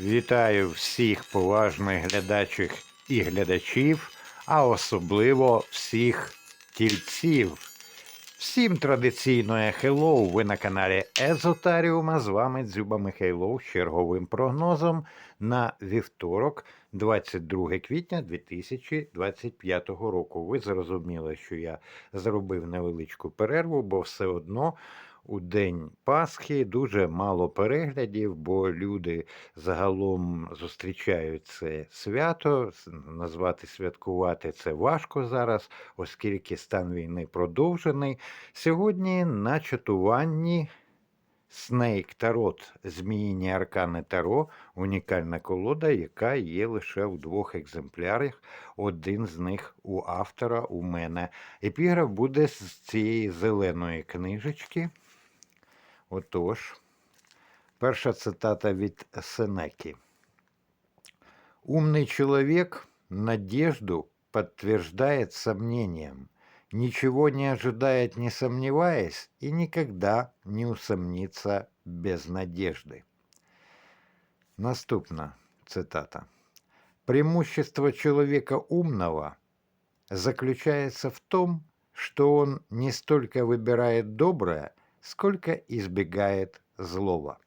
Вітаю всіх поважних глядачів і глядачів, а особливо всіх тільців. Всім традиційно хеллоу, ви на каналі Езотаріума. З вами Дзюба Михайлов з черговим прогнозом на вівторок, 22 квітня 2025 року. Ви зрозуміли, що я зробив невеличку перерву, бо все одно у день Пасхи дуже мало переглядів, бо люди загалом зустрічають це свято. Назвати святкувати це важко зараз, оскільки стан війни продовжений. Сьогодні на чатуванні Снейк Тарот, Зміїні Аркани Таро, унікальна колода, яка є лише в двох екземплярах. Один з них у автора, у мене. Епіграф буде з цієї зеленої книжечки. Отож, перша цитата від Сенеки. Умный человек надежду подтверждает сомнением, ничего не ожидает, не сомневаясь, и никогда не усомнится без надежды. Наступна цитата. Преимущество человека умного заключается в том, что он не столько выбирает доброе, сколько избегает злого.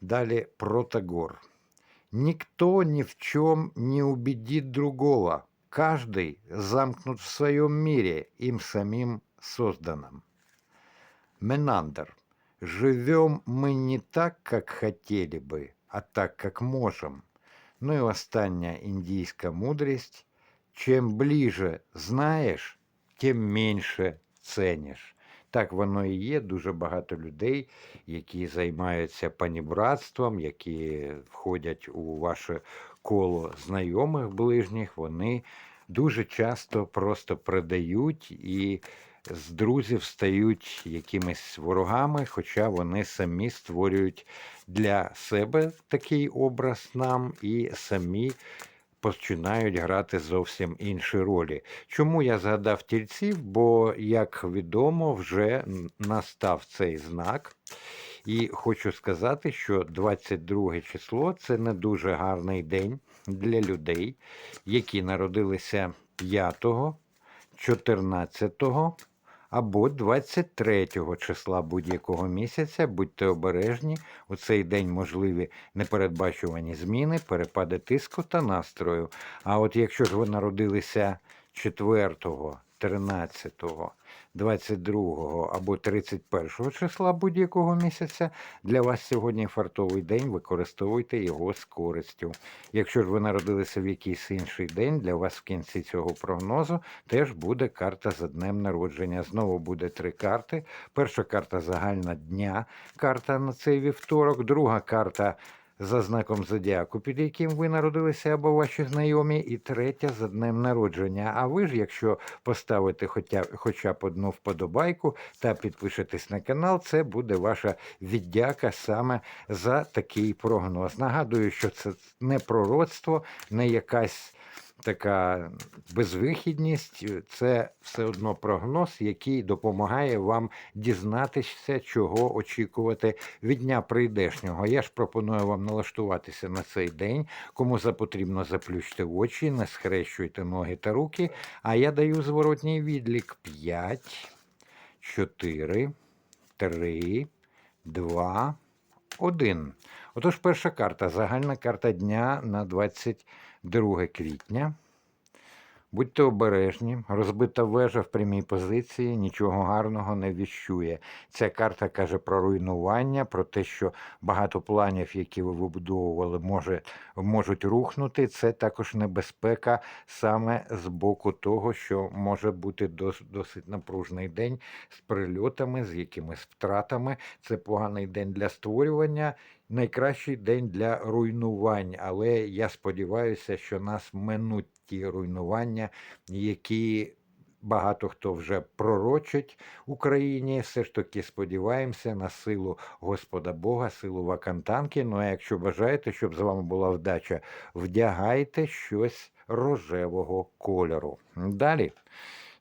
Далее Протагор. Никто ни в чем не убедит другого. Каждый замкнут в своем мире, им самим созданном. Менандр. Живем мы не так, как хотели бы, а так, как можем. Ну і остання індійська мудрість. Чим ближе знаєш, тим менше цениш. Так воно і є. Дуже багато людей, які займаються панібратством, які входять у ваше коло знайомих ближніх, вони дуже часто просто продають і з друзів стають якимись ворогами, хоча вони самі створюють для себе такий образ нам і самі починають грати зовсім інші ролі. Чому я згадав тільців? Бо, як відомо, вже настав цей знак. І хочу сказати, що 22 число це не дуже гарний день для людей, які народилися 5, 14 або 23 числа будь-якого місяця. Будьте обережні, у цей день можливі непередбачувані зміни, перепади тиску та настрою. А от якщо ж ви народилися 4, 13, 22 або 31 числа будь-якого місяця, для вас сьогодні фартовий день, використовуйте його з користю. Якщо ж ви народилися в якийсь інший день, для вас в кінці цього прогнозу теж буде карта за днем народження. Знову буде три карти. Перша карта загальна дня, карта на цей вівторок, друга карта за знаком зодіаку, під яким ви народилися або ваші знайомі, і третя за днем народження. А ви ж, якщо поставите хоча, хоча б одну вподобайку та підпишетесь на канал, це буде ваша віддяка саме за такий прогноз. Нагадую, що це не пророцтво, не якась така безвихідність, це все одно прогноз, який допомагає вам дізнатися, чого очікувати від дня прийдешнього. Я ж пропоную вам налаштуватися на цей день. Кому запотрібно, заплющте очі, не схрещуйте ноги та руки. А я даю зворотній відлік 5, 4, 3, 2, 1. Отож, перша карта. Загальна карта дня на 22 квітня. Будьте обережні, розбита вежа в прямій позиції нічого гарного не віщує. Ця карта каже про руйнування, про те, що багато планів, які ви вибудовували, може, можуть рухнути. Це також небезпека саме з боку того, що може бути дос- досить напружний день з прильотами, з якимись втратами. Це поганий день для створювання, найкращий день для руйнувань. Але я сподіваюся, що нас минуть ті руйнування, які багато хто вже пророчить Україні. Все ж таки сподіваємося на силу Господа Бога, силу Вакантанки. Ну а якщо бажаєте, щоб з вами була вдача, вдягайте щось рожевого кольору. Далі.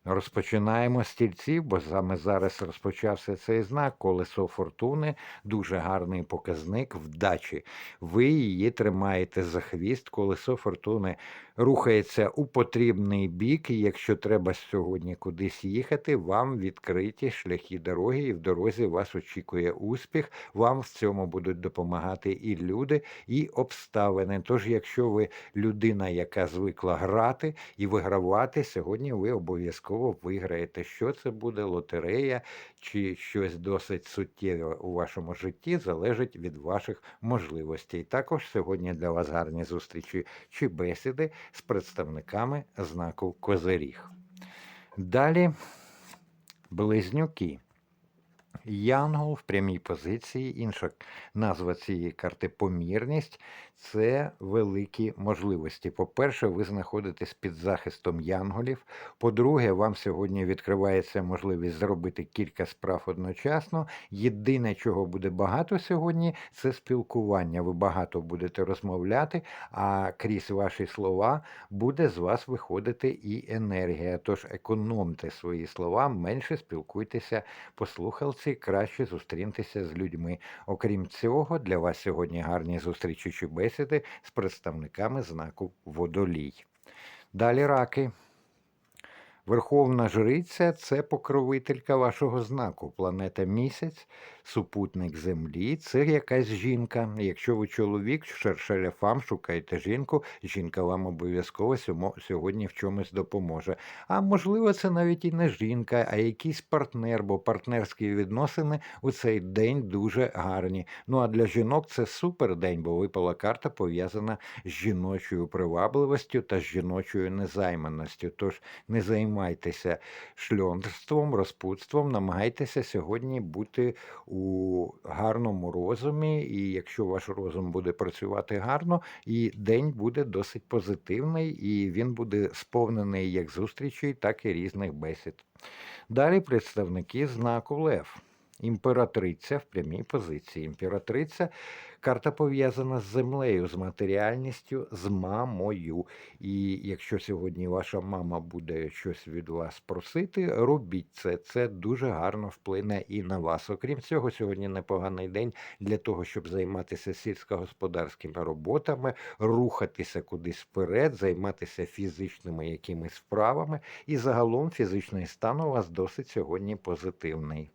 Розпочинаємо стільців, бо саме зараз розпочався цей знак. Колесо фортуни дуже гарний показник вдачі. Ви її тримаєте за хвіст. Колесо фортуни рухається у потрібний бік. І якщо треба сьогодні кудись їхати, вам відкриті шляхи дороги, і в дорозі вас очікує успіх. Вам в цьому будуть допомагати і люди, і обставини. Тож, якщо ви людина, яка звикла грати і вигравати, сьогодні ви обов'язково виграєте. Що це буде лотерея чи щось досить суттєве у вашому житті, залежить від ваших можливостей. Також сьогодні для вас гарні зустрічі чи бесіди з представниками знаку Козиріг. Далі близнюки. Янгол в прямій позиції, інша назва цієї карти помірність це великі можливості. По-перше, ви знаходитесь під захистом янголів. По-друге, вам сьогодні відкривається можливість зробити кілька справ одночасно. Єдине, чого буде багато сьогодні, це спілкування. Ви багато будете розмовляти, а крізь ваші слова буде з вас виходити і енергія. Тож економте свої слова, менше спілкуйтеся по слухалці, краще зустрінетеся з людьми. Окрім цього, для вас сьогодні гарні зустрічі чи бесіди з представниками знаку водолій. Далі раки. Верховна жриця це покровителька вашого знаку. Планета місяць, супутник Землі це якась жінка. Якщо ви чоловік, шершеляфам, шукаєте жінку, жінка вам обов'язково сьогодні в чомусь допоможе. А можливо, це навіть і не жінка, а якийсь партнер, бо партнерські відносини у цей день дуже гарні. Ну а для жінок це супер день, бо випала карта пов'язана з жіночою привабливістю та з жіночою незайманістю. Тож не займайтеся шльонством, розпутством, намагайтеся сьогодні бути у гарному розумі, і якщо ваш розум буде працювати гарно, і день буде досить позитивний, і він буде сповнений як зустрічей, так і різних бесід. Далі представники знаку Лев. Імператриця в прямій позиції. Імператриця карта пов'язана з землею, з матеріальністю, з мамою. І якщо сьогодні ваша мама буде щось від вас просити, робіть це. Це дуже гарно вплине і на вас. Окрім цього, сьогодні непоганий день для того, щоб займатися сільськогосподарськими роботами, рухатися кудись вперед, займатися фізичними якимись вправами. І загалом фізичний стан у вас досить сьогодні позитивний.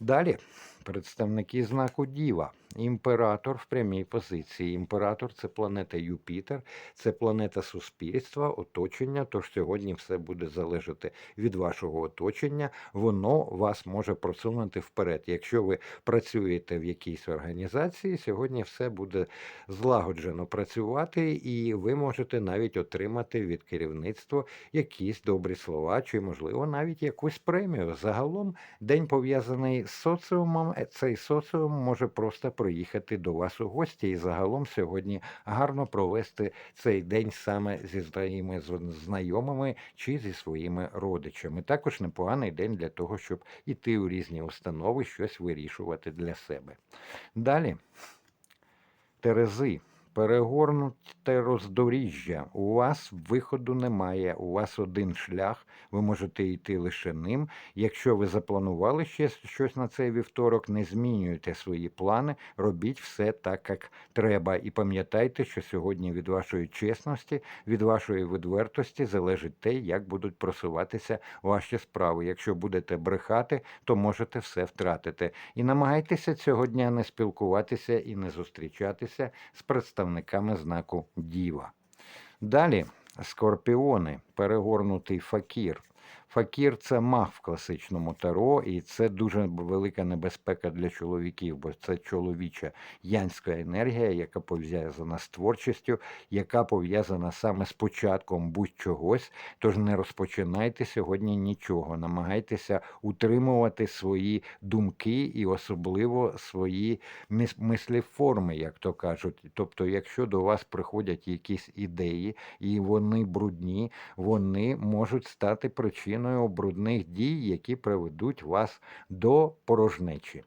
Далі представники знаку Діва. Імператор в прямій позиції. Імператор це планета Юпітер, це планета суспільства, оточення. Тож сьогодні все буде залежати від вашого оточення. Воно вас може просунути вперед. Якщо ви працюєте в якійсь організації, сьогодні все буде злагоджено працювати, і ви можете навіть отримати від керівництва якісь добрі слова, чи, можливо, навіть якусь премію. Загалом день пов'язаний з соціумом. Цей соціум може просто приїхати до вас у гості і загалом сьогодні гарно провести цей день саме зі своїми знайомими чи зі своїми родичами. Також непоганий день для того, щоб іти у різні установи, щось вирішувати для себе. Далі. Терези. Перегорнуте роздоріжжя. У вас виходу немає, у вас один шлях, ви можете йти лише ним. Якщо ви запланували ще щось на цей вівторок, не змінюйте свої плани, робіть все так, як треба. І пам'ятайте, що сьогодні від вашої чесності, від вашої відвертості залежить те, як будуть просуватися ваші справи. Якщо будете брехати, то можете все втратити. І намагайтеся цього дня не спілкуватися і не зустрічатися з представниками знаку Діва. Далі скорпіони, перегорнутий факір. Факір це маг в класичному таро, і це дуже велика небезпека для чоловіків, бо це чоловіча янська енергія, яка пов'язана з творчістю, яка пов'язана саме з початком будь-чогось. Тож не розпочинайте сьогодні нічого. Намагайтеся утримувати свої думки і особливо свої мис- мислеформи, як то кажуть. Тобто, якщо до вас приходять якісь ідеї і вони брудні, вони можуть стати причиною брудних дій, які приведуть вас до порожнечі.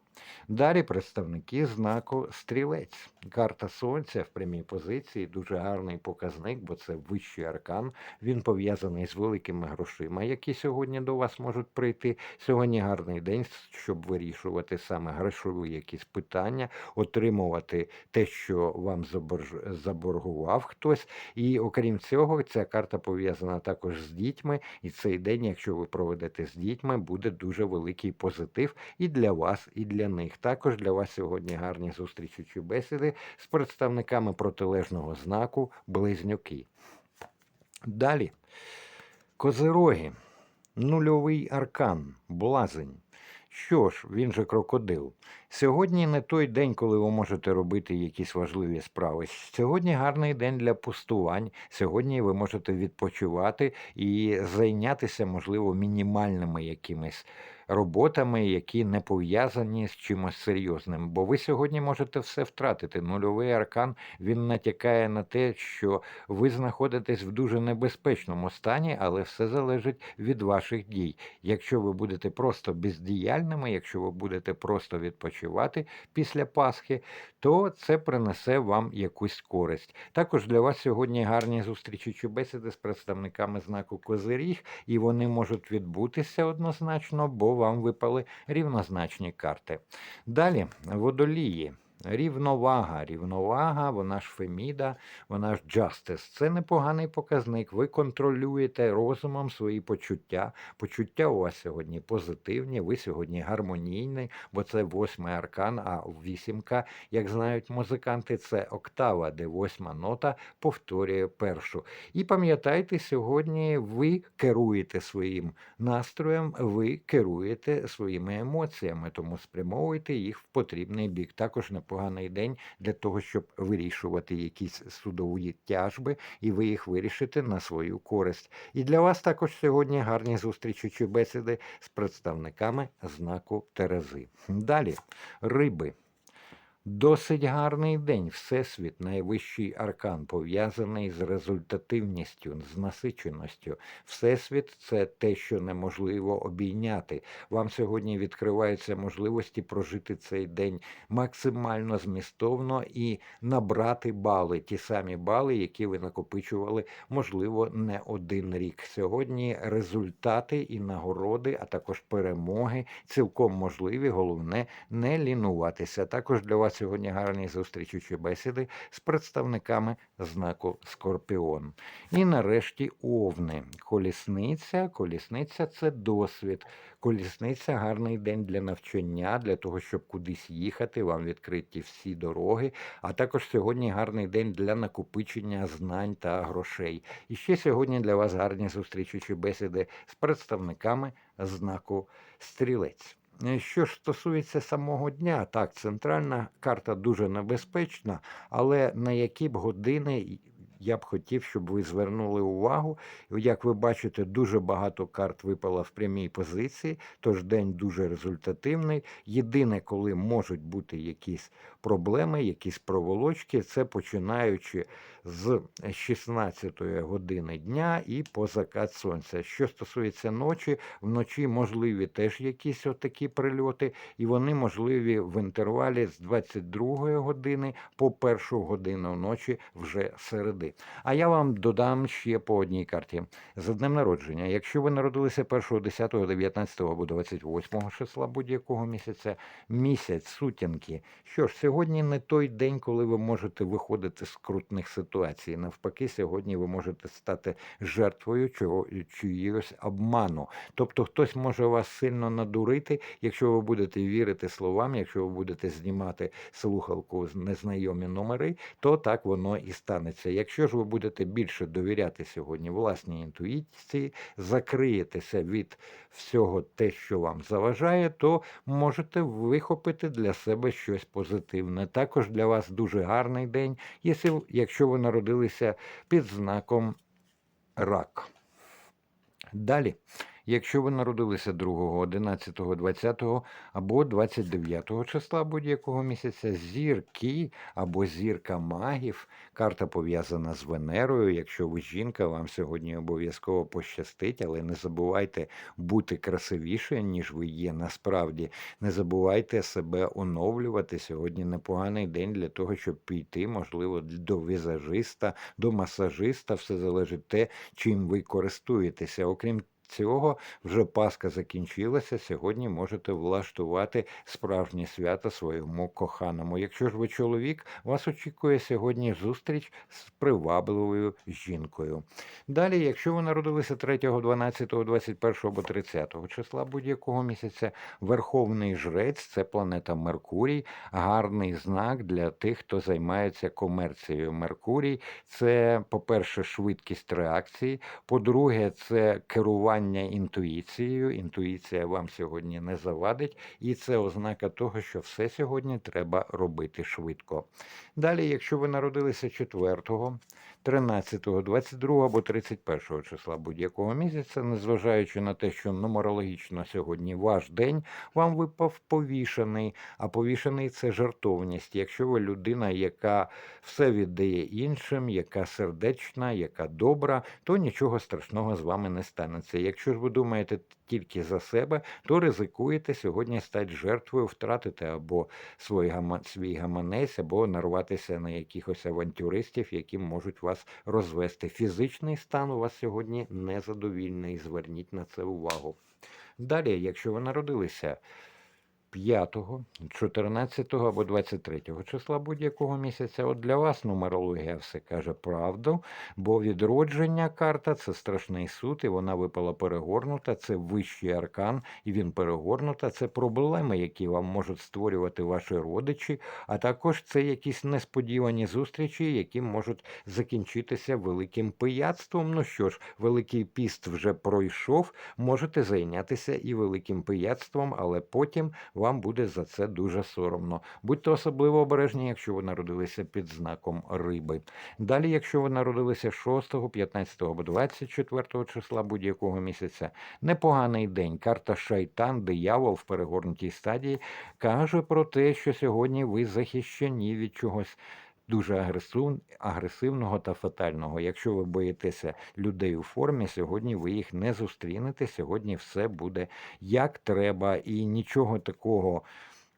Далі представники знаку стрілець. Карта сонця в прямій позиції дуже гарний показник, бо це вищий аркан. Він пов'язаний з великими грошима, які сьогодні до вас можуть прийти. Сьогодні гарний день, щоб вирішувати саме грошові якісь питання, отримувати те, що вам заборгував хтось. І окрім цього, ця карта пов'язана також з дітьми. І цей день, якщо ви проведете з дітьми, буде дуже великий позитив і для вас, і для них. Також для вас сьогодні гарні зустрічі чи бесіди з представниками протилежного знаку Близнюки. Далі. Козироги. Нульовий аркан, блазень. Що ж, він же крокодил. Сьогодні не той день, коли ви можете робити якісь важливі справи. Сьогодні гарний день для пустувань. Сьогодні ви можете відпочивати і зайнятися, можливо, мінімальними якимись роботами, які не пов'язані з чимось серйозним. Бо ви сьогодні можете все втратити. Нульовий аркан він натякає на те, що ви знаходитесь в дуже небезпечному стані, але все залежить від ваших дій. Якщо ви будете просто бездіяльними, якщо ви будете просто відпочивати після Пасхи, то це принесе вам якусь користь. Також для вас сьогодні гарні зустрічі чи бесіди з представниками знаку Козиріг, і вони можуть відбутися однозначно, бо вам випали рівнозначні карти. Далі водолії. Рівновага, рівновага, вона ж Феміда, вона ж Justice. Це непоганий показник. Ви контролюєте розумом свої почуття. Почуття у вас сьогодні позитивні, ви сьогодні гармонійні, бо це восьмий аркан, а вісімка, як знають музиканти, це октава, де восьма нота повторює першу. І пам'ятайте, сьогодні ви керуєте своїм настроєм, ви керуєте своїми емоціями, тому спрямовуйте їх в потрібний бік. Також непоганий день для того, щоб вирішувати якісь судові тяжби, і ви їх вирішите на свою користь. І для вас також сьогодні гарні зустрічі чи бесіди з представниками знаку Терези. Далі риби. Досить гарний день. Всесвіт, найвищий аркан, пов'язаний з результативністю, з насиченістю. Всесвіт це те, що неможливо обійняти. Вам сьогодні відкриваються можливості прожити цей день максимально змістовно і набрати бали, ті самі бали, які ви накопичували, можливо, не один рік. Сьогодні результати і нагороди, а також перемоги цілком можливі. Головне не лінуватися. Також для вас сьогодні гарні зустрічі чи бесіди з представниками знаку Скорпіон. І нарешті овни. Колісниця. Колісниця це досвід. Колісниця гарний день для навчання, для того, щоб кудись їхати. Вам відкриті всі дороги. А також сьогодні гарний день для накопичення знань та грошей. І ще сьогодні для вас гарні зустрічі чи бесіди з представниками знаку Стрілець. Е, Що ж стосується самого дня, так, центральна карта дуже небезпечна, але на які б години я б хотів, щоб ви звернули увагу. Як ви бачите, дуже багато карт випало в прямій позиції, тож день дуже результативний. Єдине, коли можуть бути якісь проблеми, якісь проволочки, це починаючи з 16 години дня і по закат сонця. Що стосується ночі, вночі можливі теж якісь отакі прильоти, і вони можливі в інтервалі з 22 години по першу годину ночі вже середи. А я вам додам ще по одній карті. За днем народження. Якщо ви народилися 1, 10, 19 або 28 числа будь-якого місяця, місяць сутінки. Що ж, сьогодні не той день, коли ви можете виходити з крутних ситуацій. Навпаки, сьогодні ви можете стати жертвою чого чиїсь обману. Тобто хтось може вас сильно надурити, якщо ви будете вірити словам, якщо ви будете знімати слухалку з незнайомі номери, то так воно і станеться. Якщо ж ви будете більше довіряти сьогодні власній інтуїції, закриєтеся від всього те, що вам заважає, то можете вихопити для себе щось позитивне. Також для вас дуже гарний день, якщо ви народилися під знаком рак. Далі. Якщо ви народилися 2, 11, 20 або 29 числа будь-якого місяця, зірки або зірка магів, карта пов'язана з Венерою. Якщо ви жінка, вам сьогодні обов'язково пощастить, але не забувайте бути красивішою, ніж ви є насправді. Не забувайте себе оновлювати. Сьогодні непоганий день для того, щоб піти, можливо, до візажиста, до масажиста. Все залежить те, чим ви користуєтеся. Окрім цього, вже Пасха закінчилася. Сьогодні можете влаштувати справжнє свято своєму коханому. Якщо ж ви чоловік, вас очікує сьогодні зустріч з привабливою жінкою. Далі, якщо ви народилися 3, 12, 21 або 30 числа будь-якого місяця, Верховний жрець це планета Меркурій, гарний знак для тих, хто займається комерцією. Меркурій це, по-перше, швидкість реакції, по-друге, це керування інтуїцією. Інтуїція вам сьогодні не завадить, і це ознака того, що все сьогодні треба робити швидко. Далі, якщо ви народилися 4, 13, 22 або 31 числа будь-якого місяця, незважаючи на те, що нумерологічно сьогодні ваш день, вам випав повішений, а повішений це жартовність. Якщо ви людина, яка все віддає іншим, яка сердечна, яка добра, то нічого страшного з вами не станеться. Якщо ж ви думаєте тільки за себе, то ризикуєте сьогодні стати жертвою, втратити або свій гаманець, або нарватися на якихось авантюристів, які можуть вас розвести. Фізичний стан у вас сьогодні незадовільний. Зверніть на це увагу. Далі, якщо ви народилися 5, 14 або 23 числа будь-якого місяця, от для вас нумерологія все каже правду, бо відродження карта це страшний суд, і вона випала перегорнута, це вищий аркан, і він перегорнута. Це проблеми, які вам можуть створювати ваші родичі, а також це якісь несподівані зустрічі, які можуть закінчитися великим пияцтвом. Ну що ж, великий піст вже пройшов, можете зайнятися і великим пияцтвом, але потім вам буде за це дуже соромно. Будьте особливо обережні, якщо ви народилися під знаком риби. Далі, якщо ви народилися 6, 15 або 24 числа будь-якого місяця, непоганий день. Карта Шайтан, диявол в перегорнутій стадії, каже про те, що сьогодні ви захищені від чогось. Дуже агресив, агресивного та фатального. Якщо ви боїтеся людей у формі, сьогодні ви їх не зустрінете. Сьогодні все буде як треба, і нічого такого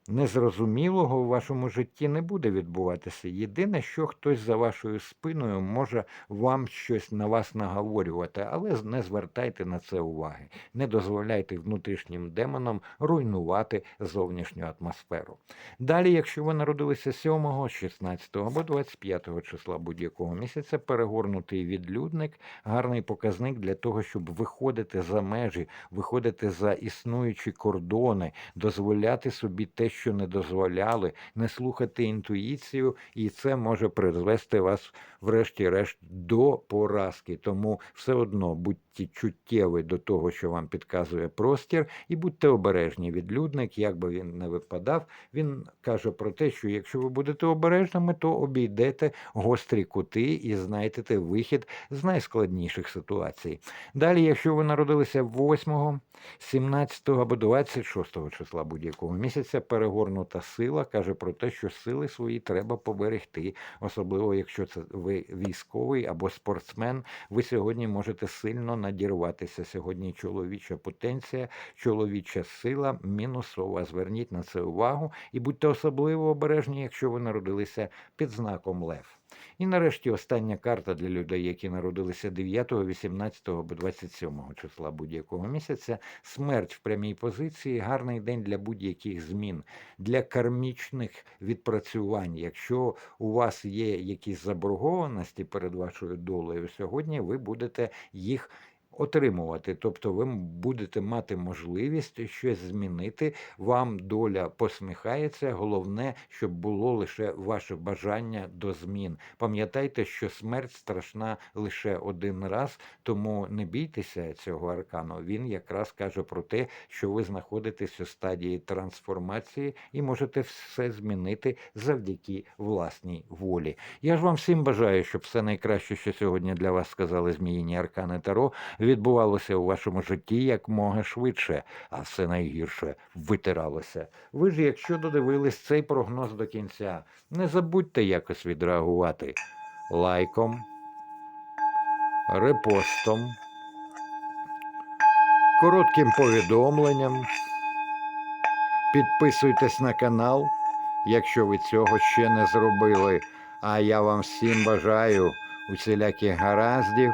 незрозумілого в вашому житті не буде відбуватися. Єдине, що хтось за вашою спиною може вам щось на вас наговорювати, але не звертайте на це уваги. Не дозволяйте внутрішнім демонам руйнувати зовнішню атмосферу. Далі, якщо ви народилися 7, 16 або 25 числа будь-якого місяця, перегорнутий відлюдник, гарний показник для того, щоб виходити за межі, виходити за існуючі кордони, дозволяти собі те, що не дозволяли, не слухати інтуїцію, і це може призвести вас, врешті-решт, до поразки. Тому все одно будьте чуттєві до того, що вам підказує простір, і будьте обережні. Відлюдник, як би він не випадав, він каже про те, що якщо ви будете обережними, то обійдете гострі кути і знайдете вихід з найскладніших ситуацій. Далі, якщо ви народилися 8, 17 або 26 числа будь-якого місяця, перегорнута сила каже про те, що сили свої треба поберегти, особливо якщо це ви військовий або спортсмен. Ви сьогодні можете сильно надірватися. Сьогодні чоловіча потенція, чоловіча сила мінусова. Зверніть на це увагу і будьте особливо обережні, якщо ви народилися під знаком Лев. І нарешті остання карта для людей, які народилися 9, 18 або 27 числа будь-якого місяця. Смерть в прямій позиції, гарний день для будь-яких змін, для кармічних відпрацювань. Якщо у вас є якісь заборгованості перед вашою долею, сьогодні ви будете їх отримувати. Тобто ви будете мати можливість щось змінити. Вам доля посміхається. Головне, щоб було лише ваше бажання до змін. Пам'ятайте, що смерть страшна лише один раз, тому не бійтеся цього аркану. Він якраз каже про те, що ви знаходитесь у стадії трансформації і можете все змінити завдяки власній волі. Я ж вам всім бажаю, щоб все найкраще, що сьогодні для вас сказали зміїні аркани Таро відбувалося у вашому житті якмога швидше, а все найгірше витиралося. Ви ж, якщо додивились цей прогноз до кінця, не забудьте якось відреагувати лайком, репостом, коротким повідомленням. Підписуйтесь на канал, якщо ви цього ще не зробили. А я вам всім бажаю усіляких гараздів.